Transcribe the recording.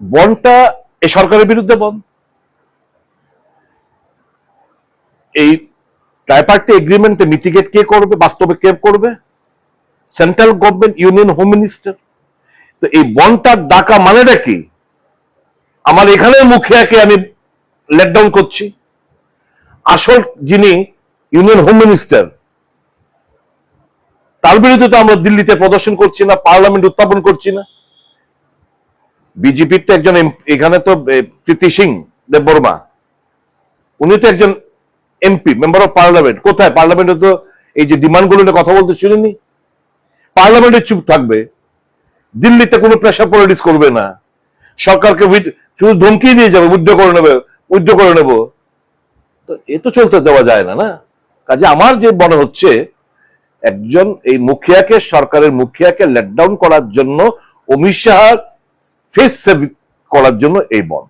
বনটা এই সরকারের বিরুদ্ধে বন। এই ট্রাইপার্টি এগ্রিমেন্টে মিটিগেট কে করবে, বাস্তবে কে করবে? Central government union home minister তো এই বনটার ডাকা মানেটা কি? আমার এখানের মুখিয়াকে আমি লেট ডাউন করছি। আসল যিনি ইউনিয়ন হোম মিনিস্টার তার বিরুদ্ধে তো আমরা দিল্লিতে প্রদর্শন করছি না পার্লামেন্ট উত্থাপন করছি না। বিজেপির তো একজন এখানে তো প্রীতি সিং দেববর্মা। উনি তো একজন এমপি, মেম্বার অফ পার্লামেন্ট। কোথায়? পার্লামেন্টে তো এই যে ডিমান্ডগুলো নিয়ে কথা বলতে শুনিনি। পার্লামেন্টে চুপ থাকবে। দিল্লিতে কোনো প্রেশার পলিটিক্স করবে না। সরকারকে শুধু ধমকি দিয়ে যাবে, উইথড্র করে নেবে, উইথড্র করে নেব। তো এ তো চলতে দেওয়া যায় না না? কাজে আমার যে মনে হচ্ছে, একজন এই মুখিয়াকে, সরকারের মুখিয়াকে লেট ডাউন করার জন্য অমিত শাহ ফেস সেভ করার জন্য এই বন